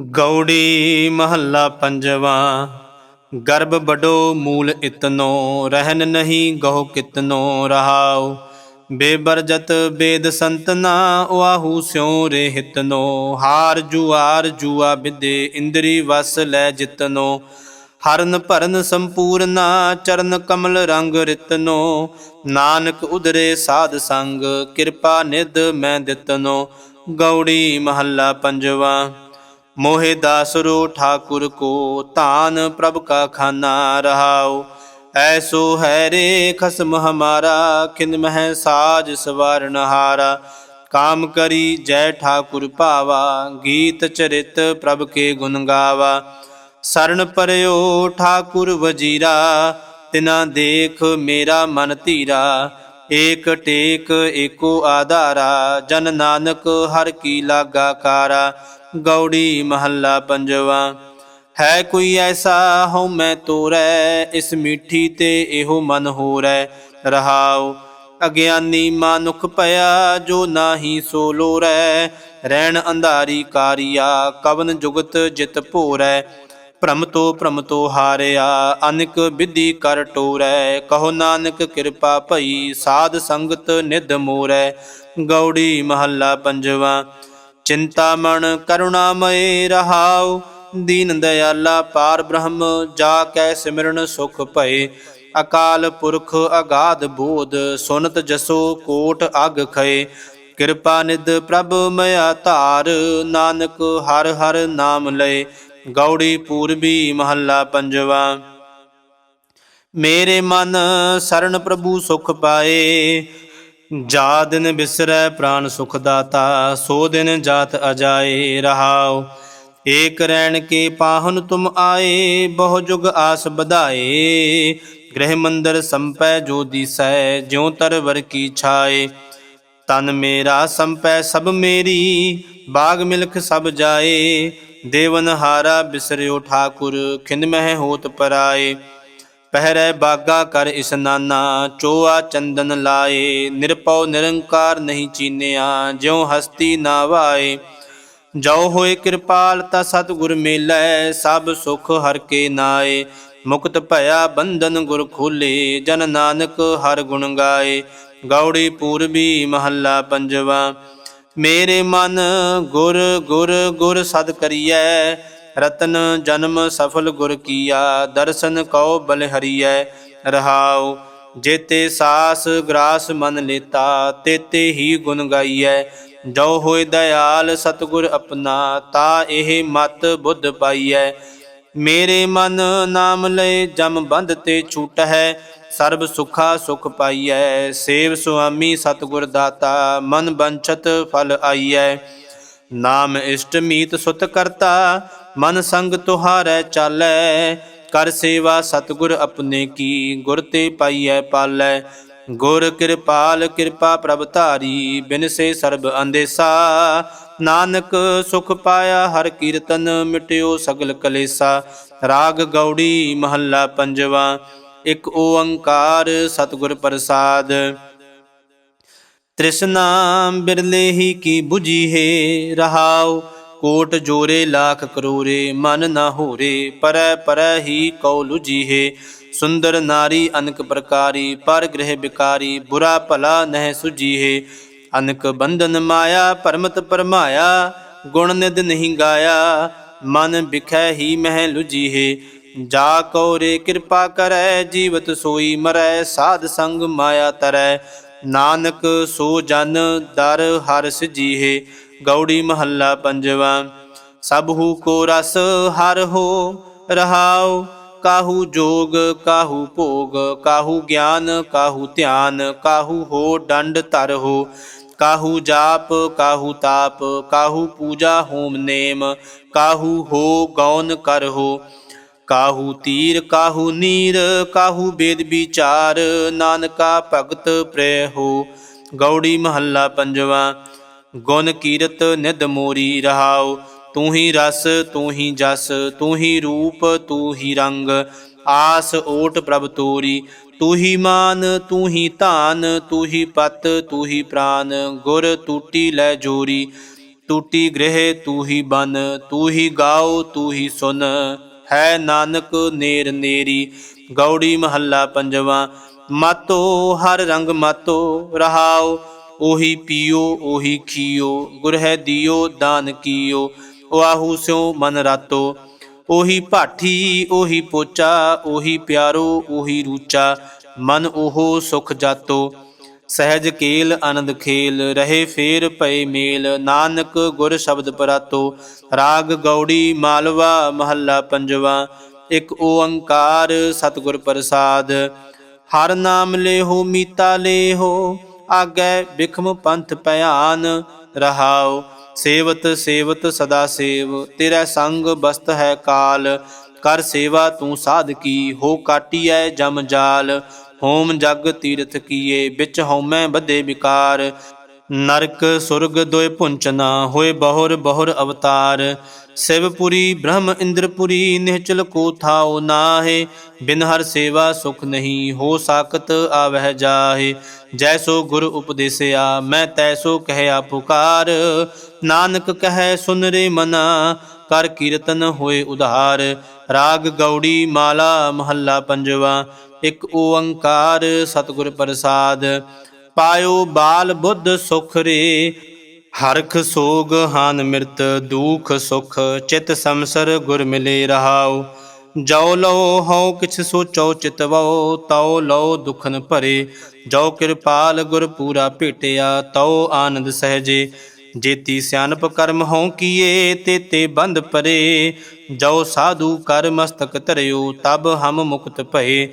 ਗੌੜੀ ਮਹੱਲਾ ਪੰਜਵਾ, ਗਰਭ ਬਡੋ ਮੂਲ ਇਤਨੋ ਰਹਿਨ ਨਹੀਂ ਗਹੁ ਕਿਤਨੋ ਰਹਾਉ, ਬੇਬਰਜਤ ਬੇਦ ਸੰਤਨਾ ਵਾਹੂ ਸਿਉ ਰੇ ਹਿਤਨੋ, ਹਾਰ ਜੁਆਰ ਜੁਆ ਬਿਦੇ ਇੰਦਰੀ ਵਸ ਲੈ ਜਿਤਨੋ, ਹਰਨ ਭਰਨ ਸੰਪੂਰਨਾ ਚਰਨ ਕਮਲ ਰੰਗ ਰਿਤਨੋ, ਨਾਨਕ ਉਦਰੇ ਸਾਧ ਸੰਗ ਕਿਰਪਾ ਨਿਧ ਮੈਂ ਦਿੱਤਨੋ, ਗੌੜੀ ਮਹੱਲਾ ਪੰਜਵਾ। ਮੋਹਿ ਦਾਸਰੋ ਠਾਕੁਰ ਕੋ ਤਾਨ ਪ੍ਰਭ ਕਾ ਖਾਨਾ ਰਹਾਉ। ਐਸੋ ਹੈ ਰੇ ਖਸਮ ਹਮਾਰਾ ਖਿੰਦ ਮਹਿ ਸਾਜ ਸਵਾਰਨ ਹਾਰਾ। ਕਾਮ ਕਰੀ ਜੈ ਠਾਕੁਰ ਭਾਵਾ, ਗੀਤ ਚਰਿਤ ਪ੍ਰਭ ਕੇ ਗੁਣ ਗਾਵਾ। ਸ਼ਰਨ ਪਰਿਓ ਠਾਕੁਰ ਵਜੀਰਾ, ਤਿਨਾ ਦੇਖ ਮੇਰਾ ਮਨ ਧੀਰਾ। ਏਕ ਟੇਕ ਏਕੋ ਆਧਾਰਾ, ਜਨ ਨਾਨਕ ਹਰ ਕੀ ਲਾਗਾ ਕਾਰਾ। ਗੌੜੀ ਮਹੱਲਾ ਪੰਜਵਾ। ਹੈ ਕੋਈ ਐਸਾ ਹਉ ਮੈਂ ਤੋਰੈ, ਇਸ ਮਿੱਠੀ ਤੇ ਇਹੋ ਮਨ ਹੋਰੈ। ਰਹਾਉ ਅਗਿਆਨੀ ਮਾਨੁਖ ਭਇਆ, ਜੋ ਨਾਹੀ ਸੋ ਲੋਰੈ। ਰਹਿਣ ਅੰਧਾਰੀ ਕਾਰਿਆ, ਕਵਨ ਜੁਗਤ ਜਿਤ ਭੋਰੈ। ਭ੍ਰਮ ਤੋ ਭ੍ਰਮ ਤੋ ਹਾਰਿਆ, ਅਨਿਕ ਵਿਧੀ ਕਰ ਟੋਰੈ। ਕਹੋ ਨਾਨਕ ਕਿਰਪਾ ਭਈ, ਸਾਧ ਸੰਗਤ ਨਿਧ ਮੋਰੈ। ਗੌੜੀ ਮਹੱਲਾ ਪੰਜਵਾ। ਚਿੰਤਾਮਣ ਕਰੁਣਾਮਏ ਰਹਾਉ, ਦੀਨ ਦਇਆਲਾ ਪਾਰ ਬ੍ਰਹਮ, ਜਾ ਕੈ ਸਿਮਰਨ ਸੁਖ ਭਏ। ਅਕਾਲ ਪੁਰਖ ਅਗਾਧ ਬੋਧ, ਸੁਨਤ ਜਸੋ ਕੋਟ ਅਗ ਖਏ। ਕਿਰਪਾ ਨਿਧ ਪ੍ਰਭ ਮਇਆ ਧਾਰ, ਨਾਨਕ ਹਰ ਹਰ ਨਾਮ ਲਏ। ਗੌੜੀ ਪੂਰਬੀ ਮਹੱਲਾ ਪੰਜਵਾ। ਮੇਰੇ ਮਨ ਸਰਣ ਪ੍ਰਭੂ ਸੁਖ ਪਾਏ। ਜਾ ਦਿਨ ਬਿਸਰੈ ਪ੍ਰਾਨ ਸੁਖ ਦਾਤਾ ਸੋ ਦਿਨ ਜਾਤ ਅਜਾਏ ਰਹਾਉ। ਏਕ ਰਹਿਣ ਕੇ ਪਾਹਨ ਤੁਮ ਆਏ, ਬਹੁ ਜੁਗ ਆਸ ਬਧਾਏ ਗ੍ਰਹਿ ਮੰਦਰ ਸੰਪੈ ਜੋ ਦੀਸੈ, ਜਿਉ ਤਰਵਰ ਕੀ ਛਾਏ। ਤਨ ਮੇਰਾ ਸੰਪੈ ਸਭ ਮੇਰੀ, ਬਾਗ ਮਿਲਖ ਸਭ ਜਾਏ। ਦੇਵਨ ਹਾਰਾ ਬਿਸਰਿਓ ਠਾਕੁਰ ਖਿੰਦ ਮਹਿ ਹੋਤ ਪਰਾਏ। ਪਹਿਰੈ ਬਾਗਾ ਕਰ ਇਸਨਾਨਾ ਚੋਆ ਚੰਦਨ ਲਾਏ। ਨਿਰਪਉ ਨਿਰੰਕਾਰ ਨਹੀਂ ਚੀਨਿਆ, ਜਿਉ ਹਸਤੀ ਨਾ ਵਾਏ। ਜੋ ਹੋਏ ਕਿਰਪਾਲ, ਤਾ ਸਤਿਗੁਰ ਮੇਲੈ, ਸਭ ਸੁਖ ਹਰ ਕੇ ਨਾਏ। ਮੁਕਤ ਭਇਆ ਬੰਧਨ ਗੁਰ ਖੋਲੇ, ਜਨ ਨਾਨਕ ਹਰ ਗੁਣ ਗਾਏ। ਗੌੜੀ ਪੂਰਬੀ ਮਹੱਲਾ ਪੰਜਵਾ, ਮੇਰੇ ਮਨ ਗੁਰ ਗੁਰ ਗੁਰ ਸਦ ਕਰੀਐ। ਰਤਨ ਜਨਮ ਸਫਲ ਗੁਰ ਕੀਆ, ਦਰਸ਼ਨ ਕਉ ਬਲ ਹਰੀਐ, ਰਹਾਉ, ਜੇਤੇ ਸਾਸ ਗ੍ਰਾਸ ਮਨ ਲੇਤਾ, ਤੇਤੇ ਹੀ ਗੁਣ ਗਾਈਐ ਜੋ ਹੋਏ ਦਇਆਲ ਸਤਗੁਰ ਆਪਣਾ, ਤਾ ਇਹ ਮਤ ਬੁੱਧ ਪਾਈਐ। ਮੇਰੇ ਮਨ ਨਾਮ ਲਏ ਜਮ ਬੰਧ ਤੇ ਛੂਟ ਹੈ ਸਰਬ ਸੁਖਾ ਸੁਖ ਪਾਈਐ, ਸੇਵ ਸੁਆਮੀ ਸਤਗੁਰ ਦਾਤਾ, ਮਨ ਬੰਛਤ ਫਲ ਆਈਐ। ਨਾਮ ਇਸ਼ਟ ਮੀਤ ਸੁਤ ਕਰਤਾ ਮਨ ਸੰਗ ਤੁਹਾਰੈ ਚਾਲੈ, ਕਰ ਸੇਵਾ ਸਤਗੁਰ ਆਪਣੇ ਕੀ, ਗੁਰ ਤੇ ਪਾਈਐ ਪਾਲੈ। ਗੁਰ ਕਿਰਪਾਲ, ਕਿਰਪਾ ਪ੍ਰਭ ਧਾਰੀ, ਬਿਨ ਸੇ ਸਰਬ ਅੰਦੇਸਾ। ਨਾਨਕ ਸੁਖ ਪਾਇਆ, ਹਰ ਕੀਰਤਨ ਮਿਟਿਓ ਸਗਲ ਕਲੇਸਾ। ਰਾਗ ਗੌੜੀ ਮਹੱਲਾ ਪੰਜਵਾ, ਇੱਕ ਓੰਕਾਰ ਸਤਿਗੁਰ ਪ੍ਰਸਾਦ। ਤ੍ਰਿਸ਼ਨਾ ਬਿਰਲੇ ਹੀ ਕੀ 부ਜੀ ਹੈ ਰਹਾਓ ਕੋਟ ਜੋਰੇ ਲੱਖ ਕਰੋਰੇ, ਮਨ ਨਾ ਹੋਰੇ, ਪਰੈ ਪਰੈ ਹੀ ਕਉ ਲੁਜੀ ਹੈ। ਸੁੰਦਰ ਨਾਰੀ ਅਨਕ ਪ੍ਰਕਾਰੀ, ਪਰ ਗ੍ਰਹਿ ਬਿਕਾਰੀ, ਬੁਰਾ ਭਲਾ ਨਹਿ ਸੁਜੀ ਅਨਕ ਬੰਧਨ ਮਾਇਆ, ਪਰਮਤ ਪਰਮਾਇਆ, ਗੁਣ ਨਿਦ ਨਹੀਂ ਗਾਇਆ, ਮਨ ਬਿਖੈ ਹੀ ਮਹਿ ਲੁਜੀ ਹੈ। ਜਾ ਕਉ ਰੇ ਕਿਰਪਾ ਕਰੈ, ਜੀਵਤ ਸੋਈ ਮਰੈ, ਸਾਧ ਸੰਗ ਮਾਇਆ ਤਰੈ। ਨਾਨਕ ਸੋ ਜਨ, ਦਰ ਹਰ ਸਿਜੀਹੇ ਗੌੜੀ ਮਹੱਲਾ ਪੰਜਵਾ। ਸਭੂ ਕੋ ਰਸ ਹਰ ਹੋ ਰਹਾਉ, ਕਾਹੂ ਜੋਗ, ਕਾਹੂ ਭੋਗ, ਕਾਹੂ ਗਿਆਨ, ਕਾਹੂ ਧਿਆਨ, ਕਾਹੂ ਹੋ ਡੰਡ ਧਰ ਹੋ। ਕਾਹੂ ਜਾਪ, ਕਾਹੂ ਤਾਪ, ਕਾਹੂ ਪੂਜਾ ਹੋਮ ਨੇਮ, ਕਾਹੂ ਹੋ ਗੌਨ ਕਰ ਹੋ। ਕਾਹੂ ਤੀਰ, ਕਾਹੂ ਨੀਰ, ਕਾਹੂ ਬੇਦ ਵਿਚਾਰ, ਨਾਨਕਾ ਭਗਤ ਪ੍ਰੇ ਹੋ। ਗੌੜੀ ਮਹੱਲਾ ਪੰਜਵਾ। ਗੁਣ ਕੀਰਤ ਨਿਦ ਮੋਰੀ ਰਹਾਉ ਤੂੰ ਹੀ ਰਸ ਤੂੰ ਹੀ ਜਸ ਤੂੰ ਹੀ ਰੂਪ ਤੂੰ ਹੀ ਰੰਗ ਆਸ ਓਟ ਪ੍ਰਭ ਤੋਰੀ ਤੂੰ ਹੀ ਮਾਨ ਤੂੰ ਹੀ ਧਾਨ ਤੂੰ ਹੀ ਪਤ ਤੂੰ ਹੀ ਪ੍ਰਾਨ ਗੁਰ ਟੂਟੀ ਲੈ ਜੋਰੀ ਟੂਟੀ ਗ੍ਰਹਿ ਤੂੰ ਹੀ ਬਨ ਤੂੰ ਹੀ ਗਾਓ ਤੂੰ ਹੀ ਸੁਨ ਹੈ ਨਾਨਕ ਨੇਰ ਨੇਰੀ ਗੌੜੀ ਮਹੱਲਾ ਪੰਜਵਾ ਮਾਤੋ ਹਰ ਰੰਗ ਮਾਤੋ ਰਹਾਓ ਉਹੀ ਪੀਓ, ਉਹੀ ਖੀਓ, ਗੁਰ ਹੈ ਦਿਓ, ਦਾਨ ਕੀਓ ਵਾਹੂ ਸਿਉ ਮਨ ਰਾਤੋ। ਉਹੀ ਭਾਠੀ, ਉਹੀ ਪੋਚਾ, ਉਹੀ ਪਿਆਰੋ, ਉਹੀ ਰੂਚਾ, ਮਨ ਉਹ ਸੁਖ ਜਾਤੋ। ਸਹਿਜ ਕੇਲ, ਆਨੰਦ ਖੇਲ, ਰਹੇ ਫੇਰ ਪਏ ਮੇਲ, ਨਾਨਕ ਗੁਰ ਸ਼ਬਦ ਪਰਾਤੋ। ਰਾਗ ਗੌੜੀ, ਮਾਲਵਾ, ਮਹੱਲਾ ਪੰਜਵਾ, ਇੱਕ ਓੰਕਾਰ ਸਤਿਗੁਰ ਪ੍ਰਸਾਦ। ਹਰ ਨਾਮ ਲੇਹੋ, ਮੀਤਾ ਲੇਹੋ ਆਗੈ ਬਿਖਮ ਪੰਥ ਭਿਆਨ ਰਹਾਉ, ਸੇਵਤ ਸੇਵਤ ਸਦਾ ਸੇਵ, ਤੇਰਾ ਸੰਗ ਬਸਤ ਹੈ ਕਾਲ, ਕਰ ਸੇਵਾ ਤੂੰ ਸਾਧ ਕੀ, ਹੋ ਕਾਟੀਐ ਜਮ ਜਾਲ, ਹੋਮ ਜਗ ਤੀਰਥ ਕੀਏ, ਵਿੱਚ ਹਉਮੈ ਬੱਧੇ ਵਿਕਾਰ ਨਰਕ ਸੁਰਗ ਦੋਇ ਪੁੰਚਨਾ ਹੋਏ ਬਹੁਰ ਬਹੁਰ ਅਵਤਾਰ ਸਿਵਪੁਰੀ ਬ੍ਰਹਮ ਇੰਦਰਪੁਰੀ ਨਿਹਚਲ ਕੋ ਥਾਉ ਨਾਹੇ, ਬਿਨ ਹਰ ਸੇਵਾ ਸੁਖ ਨਹੀਂ ਹੋ ਸਾਕਤ ਆਵਹਿ ਜਾਹੇ। ਜੈਸੋ ਗੁਰ ਉਪਦੇਸਿਆ, ਮੈਂ ਤੈਸੋ ਕਹਿਆ ਪੁਕਾਰ। ਨਾਨਕ ਕਹੈ ਸੁਨ ਰੇ ਮਨਾ, ਕਰ ਕੀਰਤਨ ਹੋਏ ਉਧਾਰ। ਰਾਗ ਗੌੜੀ ਮਾਲਾ ਮਹੱਲਾ ਪੰਜਵਾ, ਇੱਕ ਓੰਕਾਰ ਸਤਿਗੁਰ ਪ੍ਰਸਾਦ। ਪਾਇਓ ਬਾਲ ਬੁੱਧ ਸੁਖ ਰੇ। ਹਰਖ ਸੋਗ ਹਾਨ ਮਿਰਤ, ਦੁਖ ਸੁਖ ਚਿਤ ਸਮਸਰ ਗੁਰ ਮਿਲੇ ਰਹਾਉ। ਜੋ ਲਓ ਹਉ ਕਿਛ ਸੋਚੋ ਚਿਤਵੋ ਤਉ ਲਓ ਦੁਖਨ ਭਰੇ। ਜੋ ਕਿਰਪਾਲ ਗੁਰ ਪੂਰਾ ਭੇਟਿਆ, ਤਉ ਆਨੰਦ ਸਹਜੇ। ਜੇਤੀ ਸਿਆਣਪ ਕਰਮ ਹਉ ਕੀਏ ਤੇਤੇ ਬੰਦ ਪਰੇ। ਜੋ ਸਾਧੂ ਕਰ ਮਸਤਕ ਧਰਿਓ, ਤਬ ਹਮ ਮੁਕਤ ਭਏ।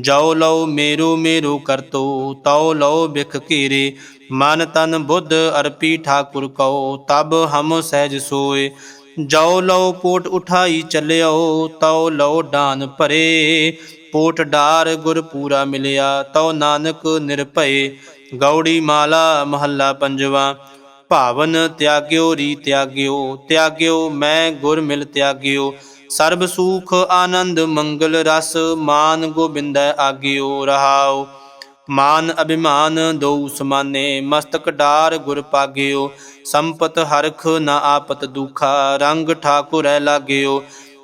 ਜੋ ਲਓ ਮੇਰੋ ਮੇਰੋ ਕਰਤੋ, ਤਉ ਲਓ ਬਿਖ ਘੇਰੇ। ਮਨ ਤਨ ਬੁੱਧ ਅਰਪੀ ਠਾਕੁਰ ਕਉ, ਤਬ ਹਮ ਸਹਿਜ ਸੋਏ। ਜੋ ਲਓ ਪੋਟ ਉਠਾਈ ਚੱਲਿਓ, ਤਉ ਲਓ ਡਾਨ ਭਰੇ। ਪੋਟ ਡਾਰ ਗੁਰ ਪੂਰਾ ਮਿਲਿਆ, ਤਉ ਨਾਨਕ ਨਿਰਭਏ। ਗੌੜੀ ਮਾਲਾ ਮਹੱਲਾ ਪੰਜਵਾ। ਭਾਵਨ ਤਿਆਗਿਓ, ਰੀ ਤਿਆਗਿਓ ਤਿਆਗਿਓ, ਮੈਂ ਗੁਰ ਮਿਲ ਤਿਆਗਿਓ। ਸਰਬ ਸੁਖ, ਆਨੰਦ, ਮੰਗਲ ਰਸ, ਮਾਨ ਗੋਬਿੰਦੈ ਆਗਿਓ, ਰਹਾਓ। ਮਾਨ ਅਭਿਮਾਨ ਦੋ ਸਮਾਨੇ, ਮਸਤਕ ਡਾਰ ਗੁਰ ਪਾਗਿਓ। ਸੰਪਤ ਹਰਖ ਨਾ ਆਪਤ ਦੁਖਾ, ਰੰਗ ਠਾਕੁਰੈ ਲਾਗਿਓ।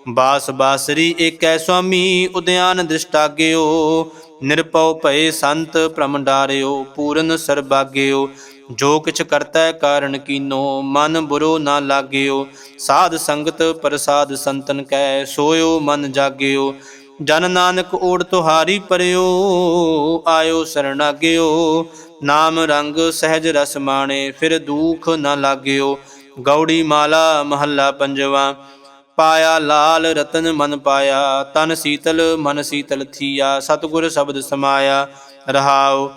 ਬਾਸ ਬਾਸਰੀ ਏਕੈ ਸੁਆਮੀ ਉਦਿਆਨ ਦ੍ਰਿਸ਼ਟਾਗਿਓ। ਨਿਰਪਉ ਭਏ ਸੰਤ ਭ੍ਰਮ ਡਾਰਿਓ, ਪੂਰਨ ਸਰਬਾਗਿਓ। ਜੋ ਕਿਛ ਕਰਤਾ ਕਾਰਨ ਕੀਨੋ, ਮਨ ਬੁਰੋ ਨਾ ਲਾਗਿਓ। ਸਾਧ ਸੰਗਤ ਪ੍ਰਸਾਦ ਸੰਤਨ ਕੈ, ਸੋਇਓ ਮਨ ਜਾਗਿਓ। ਜਨ ਨਾਨਕ ਓੜ ਤੁਹਾਰੀ ਪਰਿਓ, ਆਇਓ ਸਰਣਾਗਿਓ ਨਾਮ ਰੰਗ ਸਹਿਜ ਰਸ ਮਾਣੇ, ਫਿਰ ਦੁਖ ਨਾ ਲਾਗਿਓ। ਗੌੜੀ ਮਾਲਾ ਮਹੱਲਾ ਪੰਜਵਾ, ਪਾਇਆ ਲਾਲ ਰਤਨ ਮਨ ਪਾਇਆ। ਤਨ ਸੀਤਲ ਮਨ ਸੀਤਲ ਥੀਆ, ਸਤਿਗੁਰ ਸ਼ਬਦ ਸਮਾਇਆ, ਰਹਾਉ।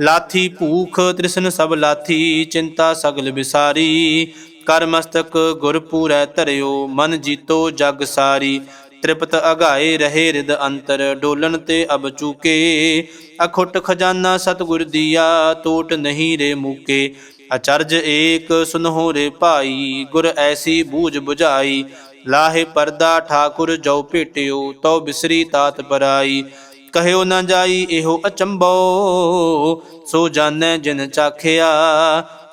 ਲਾਥੀ ਭੂਖ ਤ੍ਰਿਸ਼ਨ ਸਭ ਲਾਥੀ, ਚਿੰਤਾ ਸਗਲ ਵਿਸਾਰੀ। ਕਰ ਮਸਤਕ ਗੁਰ ਪੂਰੈ ਧਰਿਓ, ਮਨ ਜੀਤੋ ਜਗ ਸਾਰੀ। ਤ੍ਰਿਪਤ ਅਗਾਏ ਰਹੇ ਰਿਦ ਅੰਤਰ ਡੋਲਨ ਤੇ ਅਬ ਚੂਕੇ। ਅਖੁੱਟ ਖਜ਼ਾਨਾ ਸਤਿਗੁਰ ਦੀਆ ਟੋਟ ਨਹੀਂ ਰੇ ਮੂਕੇ। ਅਚਰਜ ਏਕ ਸੁਨਹੁ ਰੇ ਭਾਈ, ਗੁਰ ਐਸੀ ਬੂਝ 부ਝਾਈ ਲਾਹੇ ਪਰਦਾ ਠਾਕੁਰ ਜੋ ਭੇਟਿਓ, ਤਉ ਬਿਸਰੀ ਤਾਤ ਪਰਾਈ। ਕਹਿਓ ਨਾ ਜਾਈ, ਇਹੋ ਅਚੰਭੋ। ਸੋ ਜਾਣੈ ਜਿਨ ਚਾਖਿਆ,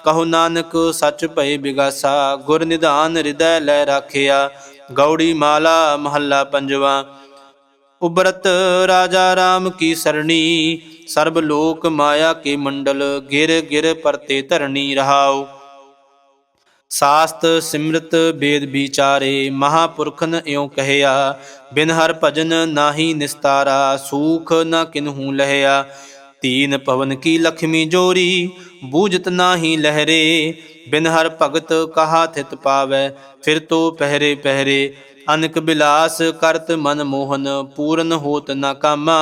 ਕਹੋ ਨਾਨਕ ਸੱਚ ਭਏ ਬਿਗਾਸਾ। ਗੁਰ ਨਿਧਾਨ ਹਿਰਦੈ ਲੈ ਰਾਖਿਆ। ਗੌੜੀ ਮਾਲਾ ਮਹੱਲਾ ਪੰਜਵਾ। ਉਬਰਤ ਰਾਜਾ ਰਾਮ ਕੀ ਸਰਣੀ। ਸਰਬ ਲੋਕ ਮਾਇਆ ਕੇ ਮੰਡਲ। ਗਿਰ ਗਿਰ ਪਰਤੇ ਧਰਣੀ ਰਹਾਓ ਸਾਸਤ ਸਿਮਰਤ ਬੇਦ ਵਿਚਾਰੇ, ਮਹਾਪੁਰਖਨ ਇਉ ਕਹਿਆ, ਬਿਨ ਹਰ ਭਜਨ ਨਾਹੀ ਨਿਸਤਾਰਾ, ਸੂਖ ਨ ਕਿਨਹੂ ਲਹਿਆ। ਤੀਨ ਪਵਨ ਕੀ ਲਖਮੀ ਜੋਰੀ, ਬੂਝਤ ਨਾਹੀ ਲਹਿਰੇ। ਬਿਨ ਹਰ ਭਗਤ ਕਹਾ ਥਿਤ ਪਾਵੈ, ਫਿਰ ਤੋ ਪਹਿਰੇ ਪਹਿਰੇ। ਅਨਕ ਬਿਲਾਸ ਕਰਤ ਮਨ ਮੋਹਨ, ਪੂਰਨ ਹੋਤ ਨ ਕਾਮਾ।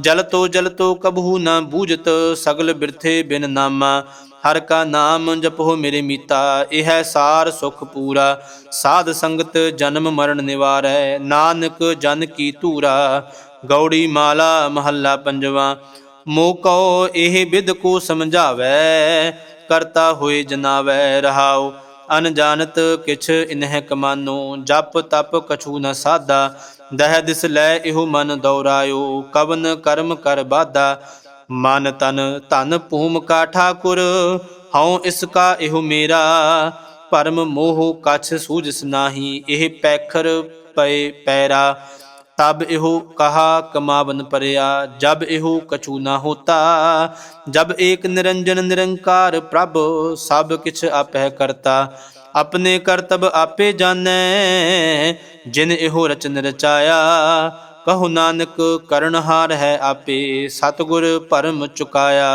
ਜਲ ਤੋ ਜਲ ਤੋ ਕਬਹੂ ਨ ਬੂਝਤ, ਸਗਲ ਬਿਰਥੇ ਬਿਨ ਨਾਮਾ। ਹਰ ਕਾ ਨਾਮ ਜਪੋ ਮੇਰੇ ਮੀਤਾ, ਇਹ ਹੈ ਸਾਰ ਸੁਖ ਪੂਰਾ। ਸਾਧ ਸੰਗਤ ਜਨਮ ਮਰਨ ਨਿਵਾਰੈ, ਨਾਨਕ ਜਨ ਕੀ ਧੂਰਾ। ਗੌੜੀ ਮਾਲਾ ਮਹੱਲਾ ਪੰਜਵਾ ਮੋਕੋ ਇਹ ਵਿਦ ਕੋ ਸਮਝਾਵੈ, ਕਰਤਾ ਹੋਏ ਜਨਾਵੈ, ਰਹਾਉ। ਅਨਜਾਨਤ ਕਿਛ ਇਨਹਿ ਕਮਾਨੋ, ਜਪ ਤਪ ਕਛੂ ਨ ਸਾਦਾ ਦਹਿ ਦਿਸ ਲੈ ਇਹੋ ਮਨ ਦੌਰਾਇਓ, ਕਵਨ ਕਰਮ ਕਰ ਬਾਧਾ। ਮਨ ਤਨ ਧਨ ਭੂਮ ਕਾ ਠਾਕੁਰ, ਹਉ ਇਸ ਕਾ ਇਹੋ ਮੇਰਾ ਭਰਮ ਮੋਹ ਕਛ ਸੂਝਸ ਨਾਹੀ ਇਹ ਪੈਖਰ ਪਏ ਪੈਰਾ। ਤਬ ਇਹੋ ਕਹਾ ਕਮਾਵਨ ਪਰਿਆ, ਜਬ ਇਹੋ ਕਛੂ ਨਾ ਹੋਤਾ। ਜਬ ਏਕ ਨਿਰੰਜਨ ਨਿਰੰਕਾਰ ਪ੍ਰਭ, ਸਭ ਕਿਛ ਆਪੈ ਕਰਤਾ। ਆਪਣੇ ਕਰਤਬ ਆਪੇ ਜਾਣੈ, ਜਿਨ ਇਹੋ ਰਚਨ ਰਚਾਇਆ। ਕਹੋ ਨਾਨਕ ਕਰਨਹਾਰ ਹੈ ਆਪੇ ਸਤਿਗੁਰ ਭਰਮ ਚੁਕਾਇਆ।